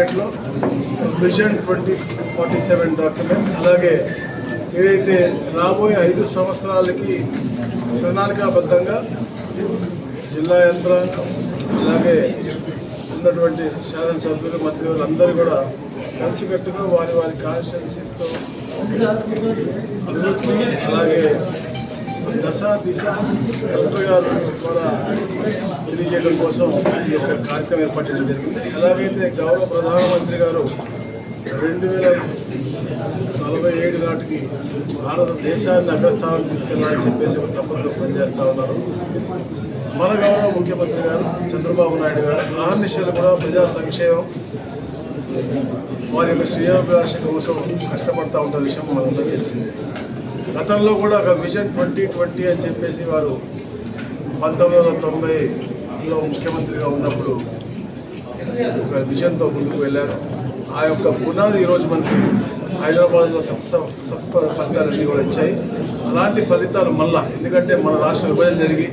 Bapatla vision twenty forty seven document అలాగే ఏదైతే రాబోయే ఐదు సంవత్సరాలకి ప్రణాళికాబద్ధంగా జిల్లా యంత్రాంగం అలాగే ఉన్నటువంటి శాసనసభ్యులు మంత్రులు అందరూ కూడా కలిసికట్టుగా వారి వారి కాన్స్టిట్యున్సీస్తో అభివృద్ధి అలాగే దశ దిశ కలెక్టర్ గారు కూడా తెలియజేయడం కోసం ఈ యొక్క కార్యక్రమం ఏర్పాటు చేయడం జరిగింది. ఎలాగైతే గౌరవ ప్రధానమంత్రి గారు రెండు వేల నలభై ఏడు నాటికి భారతదేశాన్ని అగ్రస్థానం తీసుకెళ్ళాలని చెప్పేసి ఒక పనిచేస్తూ ఉన్నారు. మన గౌరవ ముఖ్యమంత్రి గారు చంద్రబాబు నాయుడు గారు ఆహర్నిశలు కూడా ప్రజా సంక్షేమం వారి యొక్క శ్రేయోభిలాష కోసం కష్టపడతా ఉన్న విషయం మనందరికీ తెలిసిందే. గతంలో కూడా ఒక విజన్ ట్వంటీ ట్వంటీ అని చెప్పేసి వారు పంతొమ్మిది వందల తొంభైలో ముఖ్యమంత్రిగా ఉన్నప్పుడు ఒక విజన్తో ముందుకు వెళ్ళారు. ఆ యొక్క పునాది ఈరోజు మనకి హైదరాబాద్లో సత్స సత్స ఫలితాలన్నీ కూడా వచ్చాయి. అలాంటి ఫలితాలు మళ్ళా ఎందుకంటే మన రాష్ట్ర విభజన జరిగి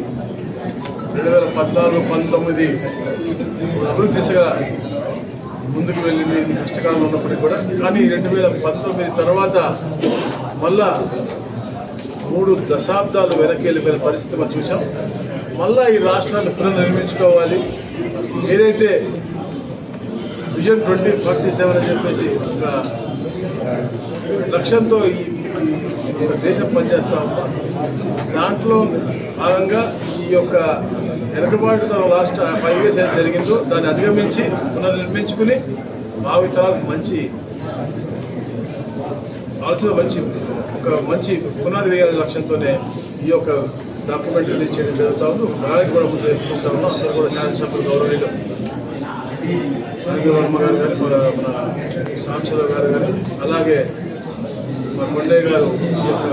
రెండు వేల పద్నాలుగు పంతొమ్మిది అభివృద్ధి దిశగా ముందుకు వెళ్ళింది కష్టకాలంలో ఉన్నప్పటికీ కూడా. కానీ రెండు వేల పంతొమ్మిది తర్వాత మళ్ళా మూడు దశాబ్దాలు వెనక్కి వెళ్ళిపోయిన పరిస్థితి మనం చూసాం. మళ్ళా ఈ రాష్ట్రాన్ని పునర్నిర్మించుకోవాలి. ఏదైతే విజన్ ట్వంటీ ఫార్టీ సెవెన్ అని చెప్పేసి ఒక లక్ష్యంతో ఈ దేశం పనిచేస్తా ఉన్నాం దాంట్లో భాగంగా ఈ యొక్క వెనుకబాటు తన రాష్ట్ర ఫైవ్ ఇయర్స్ ఏది జరిగిందో దాన్ని అధిగమించి పునర్నిర్మించుకుని భావితరాలకు మంచి ఆలోచన మంచి ఒక మంచి పునాది వేయాలనే లక్ష్యంతోనే ఈ యొక్క డాక్యుమెంట్ రిలీజ్ చేయడం జరుగుతూ ఉంది. ప్రణాళిక కూడా ముందు వేసుకుంటా ఉన్నాం. అందరూ కూడా శాసనసభ్యులు గౌరవనీయులు. వర్మ గారు కానీ మన మన సాంసరావు గారు కానీ అలాగే మన కొండయ్య గారు ఈ యొక్క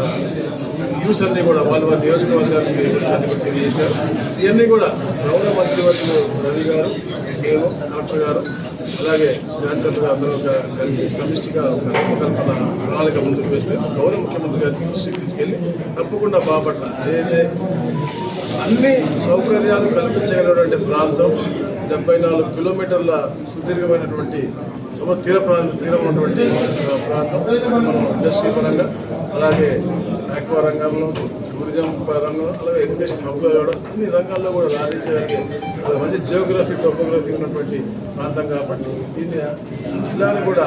న్యూస్ అన్నీ కూడా వాళ్ళ వారి నియోజకవర్గానికి వచ్చి తెలియజేశారు. ఇవన్నీ కూడా గౌరవ మంత్రివర్యులు రవి గారు నేను డాక్టర్ గారు అలాగే జాయింట్ అందరూ ఒక కలిసి సమిష్టిగా ఒక రూపకల్పన ప్రణాళిక ముందుకు వేస్తే గౌరవ ముఖ్యమంత్రి గారికి దృష్టికి తీసుకెళ్ళి తప్పకుండా బాపట్ల ఏదైతే అన్ని సౌకర్యాలు కల్పించగలిగినటువంటి ప్రాంతం డెబ్బై నాలుగు కిలోమీటర్ల సుదీర్ఘమైనటువంటి సమ తీర ప్రాంతం తీరం ఉన్నటువంటి ప్రాంతం. ఇండస్ట్రీ పరంగా అలాగే ఆక్వా రంగంలో టూరిజం రంగంలో అలాగే ఎడ్యుకేషన్ హబ్గా కూడా అన్ని రంగాల్లో కూడా రాణించగలిగే మంచి జియోగ్రఫీ టోపోగ్రఫీ ఉన్నటువంటి ప్రాంతం కాబట్టి దీన్ని జిల్లాని కూడా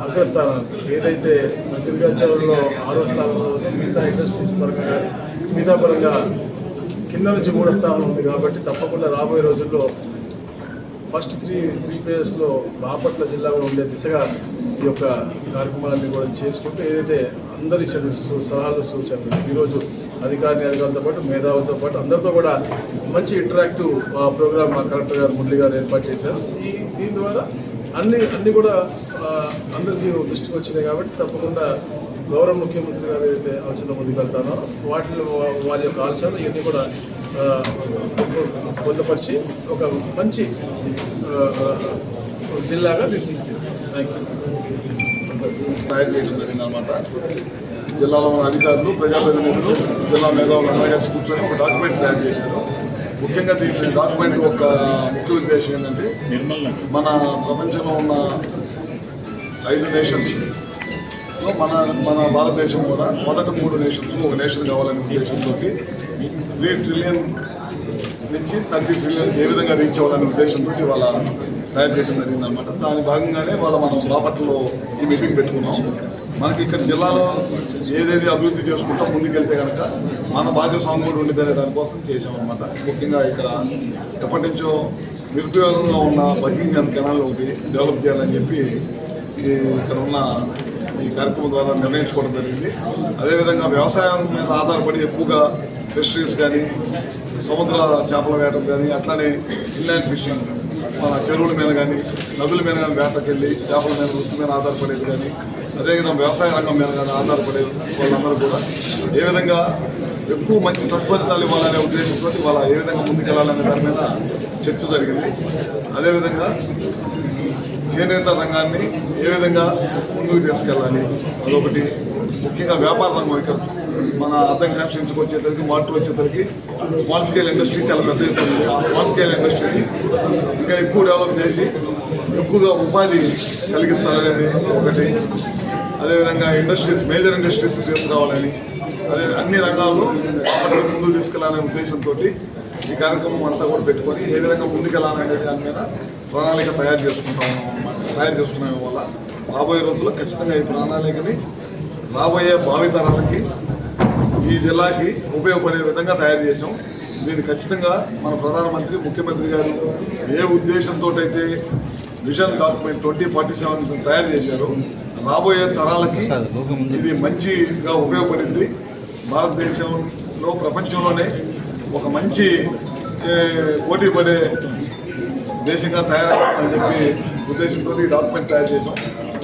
అగ్రస్థానం ఏదైతే అగ్రికల్చర్లో ఆరో స్థానంలో మిగతా ఇండస్ట్రీస్ పరంగా కానీ మిగతా పరంగా కింద నుంచి మూడో స్థానం ఉంది కాబట్టి తప్పకుండా రాబోయే రోజుల్లో ఫస్ట్ త్రీ త్రీ ఫేజెస్లో బాపట్ల జిల్లాలో ఉండే దిశగా ఈ యొక్క కార్యక్రమాలన్నీ కూడా చేసుకుంటూ ఏదైతే అందరి చదువు సలహాలు సూచనలు. ఈరోజు అధికారిని అధికారులతో పాటు మేధావులతో పాటు అందరితో కూడా మంచి ఇంటరాక్టివ్ ప్రోగ్రామ్ మా కలెక్టర్ గారు మురళి గారు ఏర్పాటు చేశారు. ఈ దీని ద్వారా అన్ని అన్ని కూడా అందరికీ దృష్టికి వచ్చినాయి కాబట్టి తప్పకుండా గౌరవ ముఖ్యమంత్రి గారు ఏదైతే ఆలోచన ముందుకు వెళ్తారో వాటిలో వారి యొక్క ఆలోచనలు ఇవన్నీ కూడా పొందపరిచి ఒక మంచి జిల్లాగా నిర్మిస్తారు. థ్యాంక్ యూ తయారు చేయడం జరిగిందనమాట జిల్లాలో ఉన్న అధికారులు ప్రజాప్రతినిధులు జిల్లా మేధావులు అందరూ కలిసి కూర్చొని ఒక డాక్యుమెంట్ తయారు చేశారు. ముఖ్యంగా దీని డాక్యుమెంట్ ఒక ముఖ్య ఉద్దేశం ఏంటంటే మన ప్రపంచంలో ఉన్న ఐదు నేషన్స్ మన మన భారతదేశం కూడా మొదటి మూడు నేషన్స్ ఒక నేషన్ కావాలనే ఉద్దేశంతో త్రీ ట్రిలియన్ నుంచి థర్టీ ట్రిలియన్ ఏ విధంగా రీచ్ అవ్వాలనే ఉద్దేశంతో ఇవాళ తయారు చేయడం జరిగిందనమాట దాని భాగంగానే వాళ్ళ మనం బాపట్లలో ఈ మీటింగ్ పెట్టుకున్నాం. మనకి ఇక్కడ జిల్లాలో ఏదేది అభివృద్ధి చేసుకుంటా ముందుకెళ్తే కనుక మన భాగస్వామి కూడా ఉండేదనే దానికోసం చేసామన్నమాట ముఖ్యంగా ఇక్కడ ఎప్పటి నుంచో నిరుపయోగంగా ఉన్న బగ్గింగ్ కెనాల్ ఒకటి డెవలప్ చేయాలని చెప్పి ఈ ఇక్కడ ఉన్న ఈ కార్యక్రమం ద్వారా నిర్ణయించుకోవడం జరిగింది. అదేవిధంగా వ్యవసాయం మీద ఆధారపడి ఎక్కువగా ఫిషరీస్ కానీ సముద్ర చేపల వేయడం కానీ అట్లానే ఇన్లాండ్ ఫిషింగ్ మన చెరువుల మీద కానీ నదుల మీద కానీ వేటకెళ్ళి చేపల మీద వృత్తి మీద ఆధారపడేది కానీ అదేవిధంగా వ్యవసాయ రంగం మీద కానీ ఆధారపడే వాళ్ళందరూ కూడా ఏ విధంగా ఎక్కువ మంచి సత్ఫలితాలు ఇవ్వాలనే ఉద్దేశంతో వాళ్ళ ఏ విధంగా ముందుకెళ్ళాలనే దాని మీద చర్చ జరిగింది. అదేవిధంగా చేనేత రంగాన్ని ఏ విధంగా ముందుకు తీసుకెళ్ళాలి అదొకటి. ముఖ్యంగా వ్యాపార రంగం ఇక్కడ మన అర్థం కాన్స్టిట్యూన్సీకి వచ్చేసరికి మార్ట్ వచ్చేసరికి స్మాల్ స్కేల్ ఇండస్ట్రీ చాలా పెద్ద ఆ స్మాల్ స్కేల్ ఇండస్ట్రీని ఇంకా ఎక్కువ డెవలప్ చేసి ఎక్కువగా ఉపాధి కలిగించాలనేది ఒకటి అదేవిధంగా ఇండస్ట్రీస్ మేజర్ ఇండస్ట్రీస్ తీసుకురావాలని అదే అన్ని రంగాల్లో అక్కడ ముందుకు తీసుకెళ్ళాలనే ఉద్దేశంతో ఈ కార్యక్రమం అంతా కూడా పెట్టుకొని ఏ విధంగా ముందుకెళ్ళాలనే దాని మీద ప్రణాళిక తయారు చేసుకుంటా ఉన్నాం అన్నమాట. తయారు చేసుకునే వల్ల రాబోయే రోజుల్లో ఖచ్చితంగా ఈ ప్రణాళికని రాబోయే భావితరాలకి ఈ జిల్లాకి ఉపయోగపడే విధంగా తయారు చేసాం దీన్ని ఖచ్చితంగా మన ప్రధానమంత్రి ముఖ్యమంత్రి గారు ఏ ఉద్దేశంతో అయితే vision document twenty forty seven తయారు చేశారో రాబోయే తరాలకి ఇది మంచిగా ఉపయోగపడింది. భారతదేశంలో ప్రపంచంలోనే ఒక మంచి పోటీ పడే దేశంగా తయారవుతుందని చెప్పి ఉద్దేశంతో ఈ డాక్యుమెంట్ తయారు చేసాం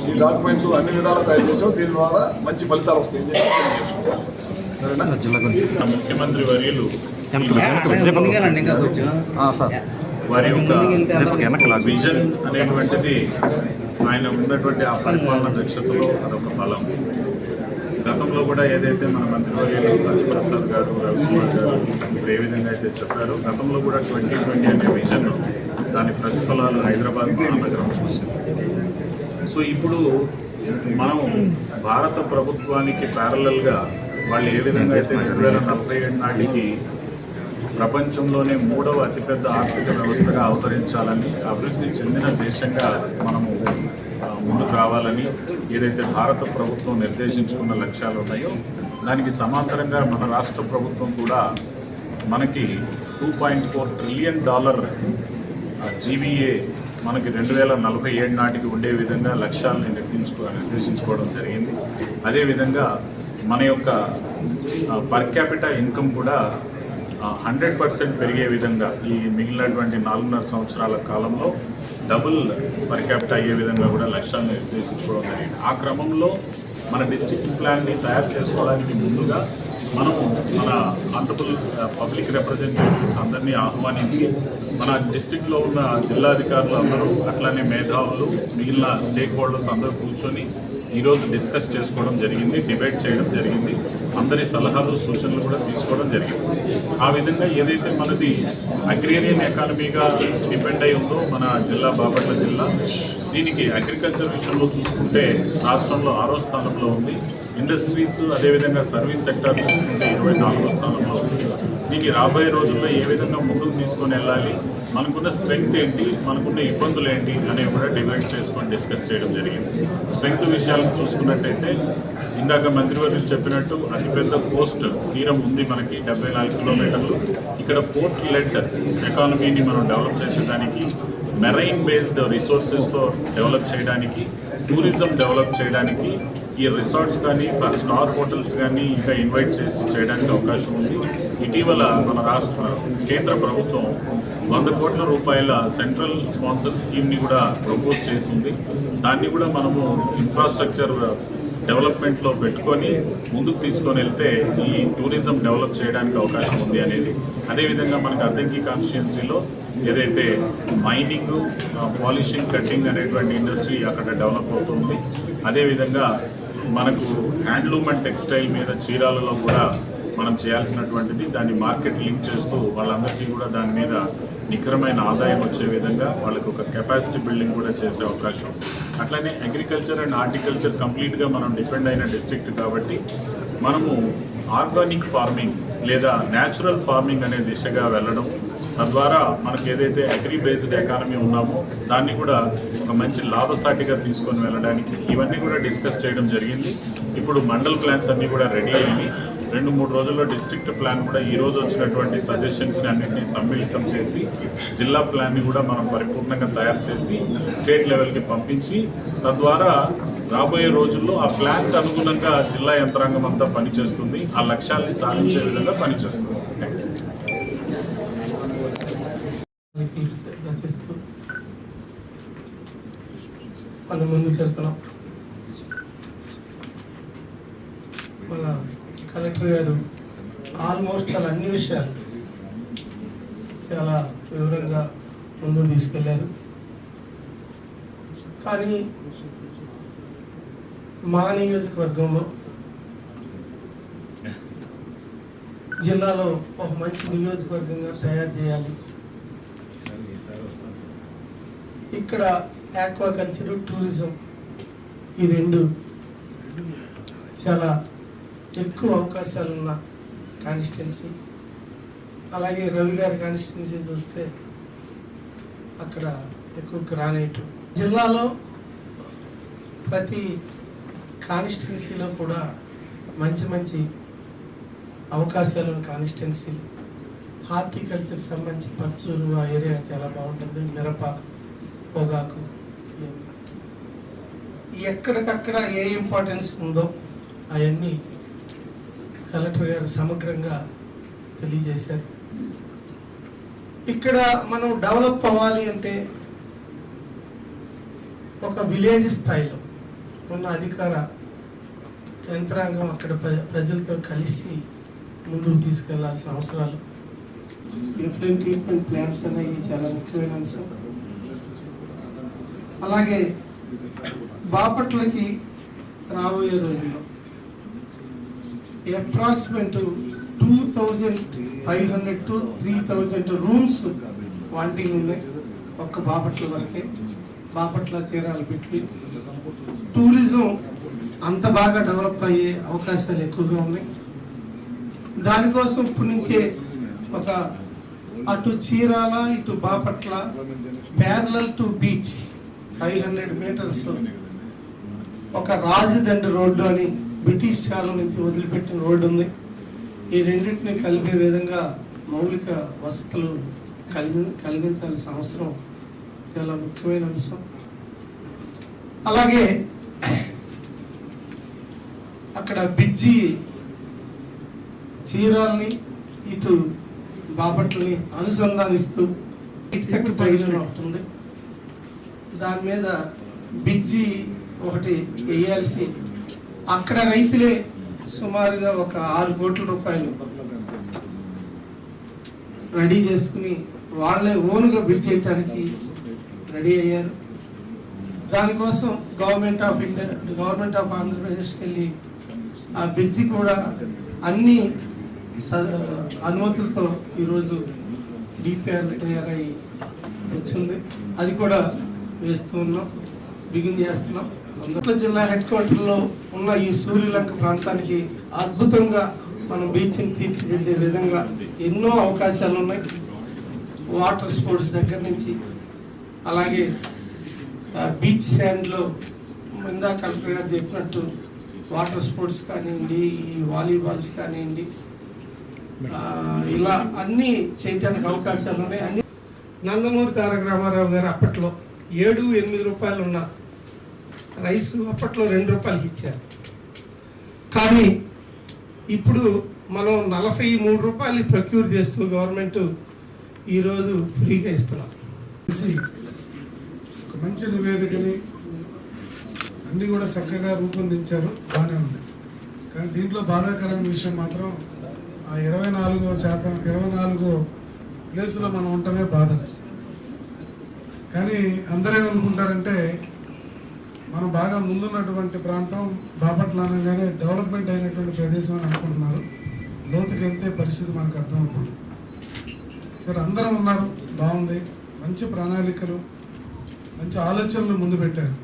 ఈ డాక్యుమెంట్ అన్ని విధాలు తయారు చేసాం. దీని ద్వారా మంచి ఫలితాలు వస్తాయని చెప్పి ముఖ్యమంత్రి వర్యులు వారి యొక్క విజన్ అనేటువంటిది ఆయన ఉన్నటువంటి ఆ పరిపాలన దక్షతలో అదొక బలం. గతంలో కూడా ఏదైతే మన మంత్రివర్యులు సత్యప్రసాద్ గారు రవికుమార్ గారు ఇప్పుడు ఏ విధంగా అయితే చెప్పారో గతంలో కూడా ట్వంటీ ట్వంటీ అనే విజన్ దాని ప్రతిఫలాలు హైదరాబాద్ మహానగరం చూసింది. సో ఇప్పుడు మనం భారత ప్రభుత్వానికి ప్యారలల్గా వాళ్ళు ఏ విధంగా అయితే రెండు వేల నలభై ఏడు నాటికి ప్రపంచంలోనే మూడవ అతిపెద్ద ఆర్థిక వ్యవస్థగా అవతరించాలని అభివృద్ధి చెందిన దేశంగా మనము ముందుకు రావాలని ఏదైతే భారత ప్రభుత్వం నిర్దేశించుకున్న లక్ష్యాలు ఉన్నాయో దానికి సమాంతరంగా మన రాష్ట్ర ప్రభుత్వం కూడా మనకి two point four trillion dollar GVA మనకి రెండు వేల నలభై ఏడు నాటికి ఉండే విధంగా లక్ష్యాలను నిర్దించుకో నిర్దేశించుకోవడం జరిగింది. అదేవిధంగా మన యొక్క పర్ క్యాపిటల్ ఇన్కమ్ కూడా హండ్రెడ్ పర్సెంట్ పెరిగే విధంగా ఈ మిగిలినటువంటి నాలుగున్నర సంవత్సరాల కాలంలో డబుల్ పర్ క్యాపిటల్ అయ్యే విధంగా కూడా లక్ష్యాలను నిర్దేశించుకోవడం జరిగింది. ఆ క్రమంలో మన డిస్ట్రిక్ట్ ప్లాన్ని తయారు చేసుకోవడానికి ముందుగా మనము మన ఆంధ్రప్రదేశ్ పబ్లిక్ రిప్రజెంటేటివ్స్ అందరినీ ఆహ్వానించి మన డిస్ట్రిక్ట్లో ఉన్న జిల్లాధికారులు అందరూ అట్లానే మేధావులు మిగిలిన స్టేక్ హోల్డర్స్ అందరూ కూర్చొని ఈరోజు డిస్కస్ చేసుకోవడం జరిగింది డిబేట్ చేయడం జరిగింది. అందరి సలహాలు సూచనలు కూడా తీసుకోవడం జరిగింది. ఆ విధంగా ఏదైతే మనది అగ్రేరియన్ ఎకానమీగా డిపెండ్ అయి ఉందో మన జిల్లా బాపట్ల జిల్లా దీనికి అగ్రికల్చర్ విషయంలో చూసుకుంటే రాష్ట్రంలో ఆరో స్థానంలో ఉంది. ఇండస్ట్రీస్ అదేవిధంగా సర్వీస్ సెక్టర్ చూసుకుంటే ఇరవై నాలుగో స్థానంలో ఉంది. దీన్ని రాబోయే రోజుల్లో ఏ విధంగా ముందుకు తీసుకొని వెళ్ళాలి మనకున్న స్ట్రెంగ్త్ ఏంటి మనకున్న ఇబ్బందులు ఏంటి అనేవి కూడా డిబేట్ చేసుకొని డిస్కస్ చేయడం జరిగింది. స్ట్రెంగ్త్ విషయాలను చూసుకున్నట్టయితే ఇందాక మంత్రివర్యులు చెప్పినట్టు అతిపెద్ద పోస్ట్ తీరం ఉంది మనకి డెబ్బై నాలుగు కిలోమీటర్లు. ఇక్కడ పోర్ట్ లెడ్ ఎకానమీని మనం డెవలప్ చేసేదానికి మెరైన్ బేస్డ్ రిసోర్సెస్తో డెవలప్ చేయడానికి టూరిజం డెవలప్ చేయడానికి ఈ రిసార్ట్స్ కానీ స్టార్ హోటల్స్ కానీ ఇంకా ఇన్వైట్ చేసి చేయడానికి అవకాశం ఉంది. ఇటీవల మన రాష్ట్ర కేంద్ర ప్రభుత్వం వంద కోట్ల రూపాయల సెంట్రల్ స్పాన్సర్ స్కీమ్ని కూడా ప్రపోజ్ చేసింది. దాన్ని కూడా మనము ఇన్ఫ్రాస్ట్రక్చర్ డెవలప్మెంట్లో పెట్టుకొని ముందుకు తీసుకొని వెళ్తే ఈ టూరిజం డెవలప్ చేయడానికి అవకాశం ఉంది అనేది. అదేవిధంగా మనకు అద్దంకి కాన్స్టిట్యున్సీలో ఏదైతే మైనింగ్ పాలిషింగ్ కట్టింగ్ అనేటువంటి ఇండస్ట్రీ అక్కడ డెవలప్ అవుతుంది. అదేవిధంగా మనకు హ్యాండ్లూమ్ అండ్ టెక్స్టైల్ మీద చీరాలలో కూడా మనం చేయాల్సినటువంటిది దాన్ని మార్కెట్ లింక్ చేస్తూ వాళ్ళందరికీ కూడా దాని మీద నికరమైన ఆదాయం వచ్చే విధంగా వాళ్ళకు ఒక కెపాసిటీ బిల్డింగ్ కూడా చేసే అవకాశం. అట్లనే అగ్రికల్చర్ అండ్ హార్టికల్చర్ కంప్లీట్గా మనం డిపెండ్ అయిన డిస్ట్రిక్ట్ కాబట్టి మనము ఆర్గానిక్ ఫార్మింగ్ లేదా న్యాచురల్ ఫార్మింగ్ అనే దిశగా వెళ్ళడం తద్వారా మనకు ఏదైతే అగ్రి బేస్డ్ ఎకానమీ ఉన్నామో దాన్ని కూడా ఒక మంచి లాభసాటిగా తీసుకొని వెళ్ళడానికి ఇవన్నీ కూడా డిస్కస్ చేయడం జరిగింది. ఇప్పుడు మండల్ ప్లాన్స్ అన్నీ కూడా రెడీ అయ్యి రెండు మూడు రోజుల్లో డిస్ట్రిక్ట్ ప్లాన్ కూడా ఈ రోజు వచ్చినటువంటి సజెషన్స్ని అన్నింటినీ సమ్మిళితం చేసి జిల్లా ప్లాన్ని కూడా మనం పరిపూర్ణంగా తయారు చేసి స్టేట్ లెవెల్కి పంపించి తద్వారా రాబోయే రోజుల్లో ఆ ప్లాన్కి అనుగుణంగా జిల్లా యంత్రాంగం అంతా పనిచేస్తుంది. ఆ లక్ష్యాల్ని సాధించే విధంగా పనిచేస్తుంది. మనం ముందుకు వెళ్తున్నాం కలెక్టర్ ఆల్మోస్ట్ చాలా అన్ని విషయాలు చాలా వివరంగా ముందు తీసుకెళ్ళారు కానీ మా నియోజకవర్గంలో జిల్లాలో ఒక మంచి నియోజకవర్గంగా తయారు చేయాలి. ఇక్కడ ఆక్వాకల్చర్ టూరిజం ఈ రెండు చాలా ఎక్కువ అవకాశాలు ఉన్న కాన్స్టిట్యున్సీ అలాగే రవి గారి కాన్స్టిట్యున్సీ చూస్తే అక్కడ ఎక్కువ గ్రానైట్ జిల్లాలో ప్రతి కాన్స్టిట్యున్సీలో కూడా మంచి మంచి అవకాశాలు ఉన్న కాన్స్టిట్యున్సీలు హార్టికల్చర్ సంబంధించి పచ్చూరు ఆ ఏరియా చాలా బాగుంటుంది. మిరప పొగాకు. ఎక్కడికక్కడ ఏ ఇంపార్టెన్స్ ఉందో అవన్నీ కలెక్టర్ గారు సమగ్రంగా తెలియజేశారు. ఇక్కడ మనం డెవలప్ అవ్వాలి అంటే ఒక విలేజ్ స్థాయిలో ఉన్న అధికార యంత్రాంగం అక్కడ ప్రజలతో కలిసి ముందుకు తీసుకెళ్ళాల్సిన అవసరాలు. డిఫరెంట్ ట్రీట్మెంట్ ప్లాన్స్ అనేవి చాలా ముఖ్యమైన అంశం అలాగే బాపట్లకి రాబోయే రోజుల్లో approximate two thousand five hundred to three thousand rooms wanting ఉన్నాయి ఒక్క బాపట్ల వరకే. బాపట్ల చీరాలు పెట్టి. టూరిజం అంత బాగా డెవలప్ అయ్యే అవకాశాలు ఎక్కువగా ఉన్నాయి. దానికోసం ఇప్పటి నుంచే ఒక అటు చీరాల ఇటు Bapatla parallel to beach five hundred metres ఒక రాజదండ్రి రోడ్డు అని బ్రిటిష్ కాలం నుంచి వదిలిపెట్టిన రోడ్డు ఉంది. ఈ రెండింటిని కలిపే విధంగా మౌలిక వసతులు కలిగి కలిగించాల్సిన అవసరం చాలా ముఖ్యమైన అంశం. అలాగే అక్కడ బ్రిడ్జి చీరాల్ని ఇటు బాపట్లని అనుసంధానిస్తూ ఇటు ట్రైన్ ఒకటి ఉంది. దాని మీద బ్రిడ్జి ఒకటి వేయాల్సి అక్కడ రైతులే సుమారుగా ఒక ఆరు కోట్ల రూపాయలు రెడీ చేసుకుని వాళ్ళే ఓన్గా బ్రిడ్జ్ చేయడానికి రెడీ అయ్యారు. దానికోసం government of India government of ఆంధ్రప్రదేశ్కి వెళ్ళి ఆ బ్రిడ్జి కూడా అన్ని స- అనుమతులతో ఈరోజు డిపిఆర్ తయారై వచ్చింది. అది కూడా వేస్తూ ఉన్నాం బిగిన్ చేస్తున్నాం. అందులో జిల్లా హెడ్ క్వార్టర్లో ఉన్న ఈ సూర్యలంక ప్రాంతానికి అద్భుతంగా మనం బీచ్ని తీర్చిదిద్దే విధంగా ఎన్నో అవకాశాలు ఉన్నాయి వాటర్ స్పోర్ట్స్ దగ్గర నుంచి అలాగే బీచ్ శాండ్లో ఇందా కలెక్టర్ గారు చెప్పినట్టు వాటర్ స్పోర్ట్స్ కానివ్వండి ఈ వాలీబాల్స్ కానివ్వండి ఇలా అన్నీ చేయడానికి అవకాశాలు ఉన్నాయి అన్ని నందమూరి తారక రామారావు గారు అప్పట్లో ఏడు ఎనిమిది రూపాయలు ఉన్న రైస్ అప్పట్లో రెండు రూపాయలకి ఇచ్చారు. కానీ ఇప్పుడు మనం నలభై మూడు రూపాయలు ప్రొక్యూర్ చేస్తూ గవర్నమెంట్ ఈరోజు ఫ్రీగా ఇస్తున్నాం. ఒక మంచి నివేదికని అన్నీ కూడా చక్కగా రూపొందించారు. బాగానే ఉంది. కానీ దీంట్లో బాధాకరమైన విషయం మాత్రం ఆ ఇరవై నాలుగో శాతం ఇరవై నాలుగో ప్లేసులో మనం ఉండటమే బాధ. కానీ అందరేమనుకుంటారంటే మనం బాగా ముందున్నటువంటి ప్రాంతం బాపట్ల అనగానే డెవలప్మెంట్ అయినటువంటి ప్రదేశం అని అనుకుంటున్నారు. లోతుకి వెళ్తే పరిస్థితి మనకు అర్థమవుతుంది. సరే అందరం ఉన్నారు. బాగుంది. మంచి ప్రణాళికలు మంచి ఆలోచనలు ముందు పెట్టారు.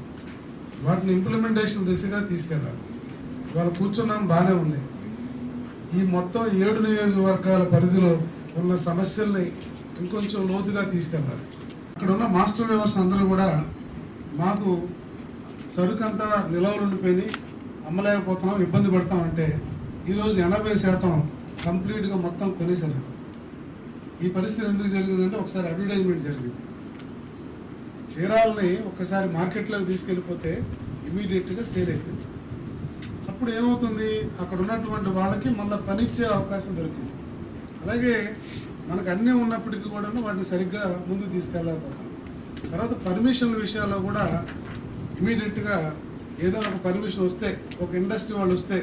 వాటిని ఇంప్లిమెంటేషన్ దిశగా తీసుకెళ్ళాలి. వాళ్ళు కూర్చున్నాం బాగానే ఉంది. ఈ మొత్తం ఏడు నియోజకవర్గాల పరిధిలో ఉన్న సమస్యల్ని ఇంకొంచెం లోతుగా తీసుకెళ్ళాలి. అక్కడ ఉన్న మాస్టర్ వ్యూవర్స్ అందరూ కూడా మాకు సరుకంతా నిలవలు ఉండిపోయి అమ్మలేకపోతున్నాం ఇబ్బంది పడతాం అంటే ఈరోజు ఎనభై శాతం కంప్లీట్గా మొత్తం కొనేసారు ఈ పరిస్థితి ఎందుకు జరిగిందంటే ఒకసారి అడ్వర్టైజ్మెంట్ జరిగింది. చీరాలని ఒక్కసారి మార్కెట్లోకి తీసుకెళ్ళిపోతే ఇమీడియట్గా సేల్ అయిపోయింది. అప్పుడు ఏమవుతుంది? అక్కడ ఉన్నటువంటి వాళ్ళకి మళ్ళీ పనిచ్చే అవకాశం దొరికింది. అలాగే మనకు అన్నీ ఉన్నప్పటికీ కూడా వాటిని సరిగ్గా ముందుకు తీసుకెళ్ళకపోతాం తర్వాత పర్మిషన్ల విషయాల్లో కూడా ఇమీడియట్గా ఏదైనా ఒక పర్మిషన్ వస్తే ఒక ఇండస్ట్రీ వాళ్ళు వస్తే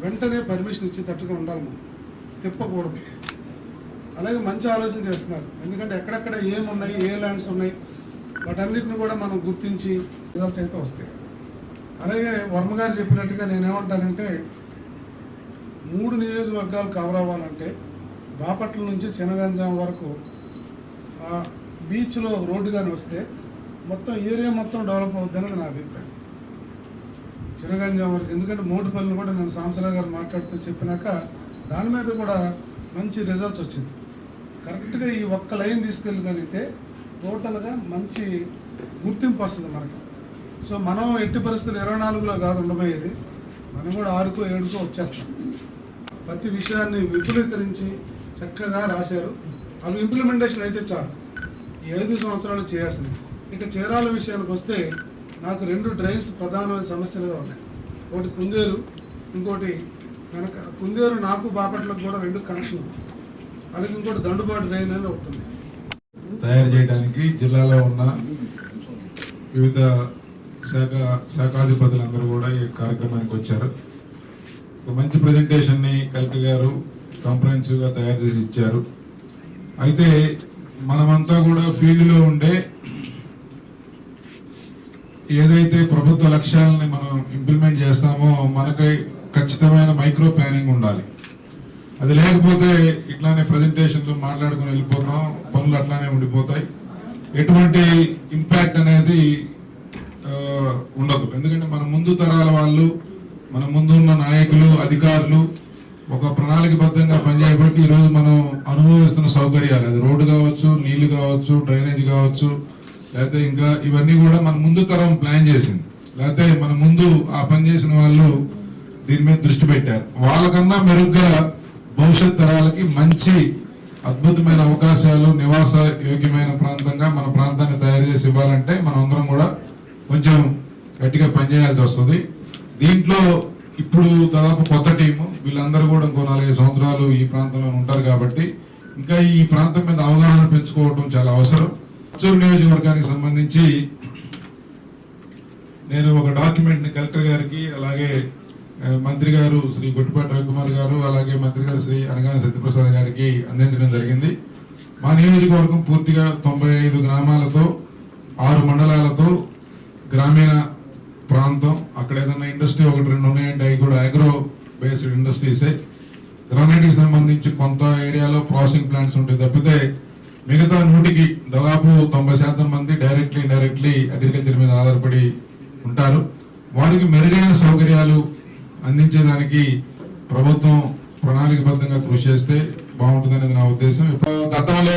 వెంటనే పర్మిషన్ ఇచ్చేటట్టుగా ఉండాలి మనం. తిప్పకూడదు. అలాగే మంచి ఆలోచన చేస్తున్నారు. ఎందుకంటే ఎక్కడెక్కడ ఏమున్నాయి ఏ ల్యాండ్స్ ఉన్నాయి వాటన్నిటిని కూడా మనం గుర్తించి రిజల్ట్స్ అయితే వస్తాయి. అలాగే వర్మ గారు చెప్పినట్టుగా నేనేమంటానంటే మూడు నియోజకవర్గాలు కవర్ అవ్వాలంటే బాపట్ల నుంచి చినగంజాం వరకు బీచ్లో రోడ్డు కానీ వస్తే మొత్తం ఏరియా మొత్తం డెవలప్ అవుద్ది అనేది నా అభిప్రాయం. చినగంజాం వరకు. ఎందుకంటే మోటుపల్లిని కూడా నేను సాంసరావు గారు మాట్లాడుతూ చెప్పినాక దాని మీద కూడా మంచి రిజల్ట్స్ వచ్చింది. కరెక్ట్గా ఈ ఒక్క లైన్ తీసుకెళ్ళగలిగితే టోటల్గా మంచి గుర్తింపు వస్తుంది మనకి. సో మనం ఎట్టి పరిస్థితులు ఇరవై నాలుగులో కాదు ఉండబోయేది. మనం కూడా ఆరుకో ఏడుకో వచ్చేస్తాం. ప్రతి విషయాన్ని విపులీకరించి చక్కగా రాశారు. అవి ఇంప్లిమెంటేషన్ అయితే చాలు. ఐదు సంవత్సరాలు చేయాల్సింది. ఇక చీరాల విషయానికి వస్తే నాకు రెండు డ్రైన్స్ ప్రధానమైన సమస్యలుగా ఉన్నాయి. ఒకటి కుందేరు ఇంకోటి వెనక కుందేరు నాకు బాపట్లకు కూడా రెండు కనెక్షన్ అలాగే ఇంకోటి దండుబాటు డ్రైన్ అని ఒకటి ఉంది. తయారు చేయడానికి జిల్లాలో ఉన్న వివిధ శాఖ శాఖాధిపతులందరూ కూడా ఈ కార్యక్రమానికి వచ్చారు. ఒక మంచి ప్రజెంటేషన్ని కలెక్టర్ గారు కాంప్రహెన్సివ్గా తయారు చేసి ఇచ్చారు. అయితే మనమంతా కూడా ఫీల్డ్లో ఉండే ఏదైతే ప్రభుత్వ లక్ష్యాలని మనం ఇంప్లిమెంట్ చేస్తామో మనకి ఖచ్చితమైన మైక్రో ప్లానింగ్ ఉండాలి. అది లేకపోతే ఇట్లానే ప్రజెంటేషన్లు మాట్లాడుకుని వెళ్ళిపోతాం పనులు అట్లానే ఉండిపోతాయి. ఎటువంటి ఇంపాక్ట్ అనేది ఉండదు. ఎందుకంటే మన ముందు తరాల వాళ్ళు మన ముందున్న నాయకులు అధికారులు ఒక ప్రణాళికబద్ధంగా పనిచేయబట్టి ఈరోజు మనం అనుభవిస్తున్న సౌకర్యాలు. అది రోడ్డు కావచ్చు నీళ్ళు కావచ్చు డ్రైనేజ్ కావచ్చు లేకపోతే ఇంకా ఇవన్నీ కూడా మన ముందు తరం ప్లాన్ చేసింది. లేకపోతే మన ముందు ఆ పని చేసిన వాళ్ళు దీని మీద దృష్టి పెట్టారు. వాళ్ళకన్నా మెరుగ్గా భవిష్యత్ తరాలకి మంచి అద్భుతమైన అవకాశాలు నివాస యోగ్యమైన ప్రాంతంగా మన ప్రాంతాన్ని తయారు చేసి ఇవ్వాలంటే మనం అందరం కూడా కొంచెం గట్టిగా పనిచేయాల్సి వస్తుంది. దీంట్లో ఇప్పుడు దాదాపు కొత్త టీము వీళ్ళందరూ కూడా ఇంకో నాలుగైదు సంవత్సరాలు ఈ ప్రాంతంలో ఉంటారు కాబట్టి ఇంకా ఈ ప్రాంతం మీద అవగాహన పెంచుకోవడం చాలా అవసరం. చిత్తూరు నియోజకవర్గానికి సంబంధించి నేను ఒక డాక్యుమెంట్ని కలెక్టర్ గారికి అలాగే మంత్రి గారు శ్రీ గుట్టిపాటి రవికుమార్ గారు అలాగే మంత్రి గారు శ్రీ అనగానే సత్యప్రసాద్ గారికి అందించడం జరిగింది. మా నియోజకవర్గం పూర్తిగా తొంభై ఐదు గ్రామాలతో ఆరు మండలాలతో గ్రామీణ ప్రాంతం. అక్కడ ఏదైనా ఇండస్ట్రీ ఒకటి రెండు ఉన్నాయంటే అవి కూడా అగ్రో బేస్డ్ ఇండస్ట్రీసే గ్రానైట్కి సంబంధించి కొంత ఏరియాలో ప్రాసెసింగ్ ప్లాంట్స్ ఉంటాయి తప్పితే మిగతా నూటికి దాదాపు తొంభై శాతం మంది డైరెక్ట్లీ ఇండైరెక్ట్లీ అగ్రికల్చర్ మీద ఆధారపడి ఉంటారు. వారికి మెరుగైన సౌకర్యాలు అందించేదానికి ప్రభుత్వం ప్రణాళికబద్ధంగా కృషి చేస్తే బాగుంటుందనేది నా ఉద్దేశం. ఇప్పుడు గతంలో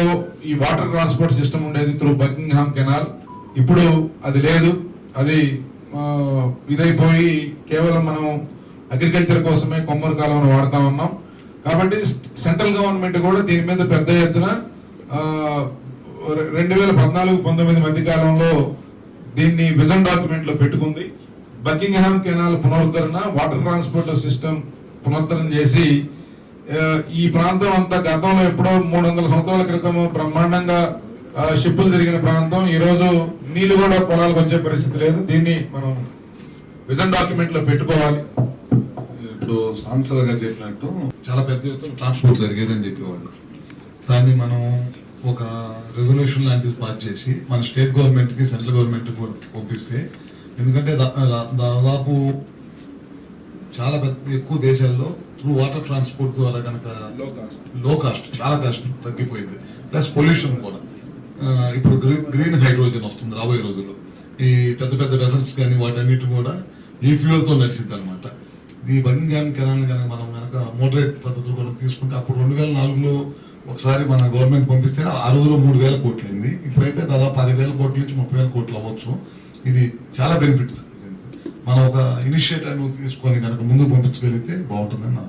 ఈ వాటర్ ట్రాన్స్పోర్ట్ సిస్టమ్ ఉండేది త్రూ బకింగ్హామ్ కెనాల్ ఇప్పుడు అది లేదు. అది ఇదైపోయి కేవలం మనం అగ్రికల్చర్ కోసమే కొమ్మరి కాలంలో వాడుతా ఉన్నాం. కాబట్టి సెంట్రల్ గవర్నమెంట్ కూడా దీని మీద పెద్ద ఎత్తున రెండు వేల పద్నాలుగు పంతొమ్మిది మధ్య కాలంలో దీన్ని విజన్ డాక్యుమెంట్లో పెట్టుకుంది. బకింగ్హామ్ కెనాల్ పునరుద్ధరణ వాటర్ ట్రాన్స్పోర్ట్ సిస్టమ్ పునరుద్ధరణ చేసి ఈ ప్రాంతం అంతా గతంలో ఎప్పుడో మూడు వందల సంవత్సరాల క్రితం బ్రహ్మాండంగా షిప్పులు తిరిగిన ప్రాంతం. ఈరోజు నీళ్ళు కూడా పొలాలకు వచ్చే పరిస్థితి లేదు. దీన్ని మనం విజన్ డాక్యుమెంట్లో పెట్టుకోవాలి. ఇప్పుడు సాంసర్ గారు చెప్పినట్టు చాలా పెద్ద ఎత్తున ట్రాన్స్పోర్ట్ జరిగేదని చెప్పేవాళ్ళు. దాన్ని మనం ఒక రెజల్యూషన్ లాంటిది పాస్ చేసి మన స్టేట్ గవర్నమెంట్కి సెంట్రల్ గవర్నమెంట్కి పంపిస్తే ఎందుకంటే దాదాపు చాలా పెద్ద ఎక్కువ దేశాల్లో త్రూ వాటర్ ట్రాన్స్పోర్ట్ ద్వారా కనుక లో కాస్ట్ చాలా కాస్ట్ తగ్గిపోయింది. ప్లస్ పొల్యూషన్ కూడా. ఇప్పుడు గ్రీ- గ్రీన్ హైడ్రోజన్ వస్తుంది రాబోయే రోజుల్లో. ఈ పెద్ద పెద్ద వెసల్స్ కానీ వాటన్నిటి కూడా ఈ ఫ్యూయల్తో నడిచింది అనమాట ఈ బంగామ్ కెనాల్ కనుక మనం కనుక మోడరేట్ పద్ధతులు కూడా తీసుకుంటే అప్పుడు రెండు వేల నాలుగులో ఒకసారి మన గవర్నమెంట్ పంపిస్తే ఆ రోజులో మూడు వేల కోట్లు అయింది ఇప్పుడైతే దాదాపు పది వేల కోట్ల నుంచి ముప్పై వేల కోట్లు అవ్వచ్చు. ఇది చాలా బెనిఫిట్ మనం ఒక ఇనిషియేటివ్ తీసుకొని కనుక ముందుకు పంపించగలిగితే బాగుంటుందని నా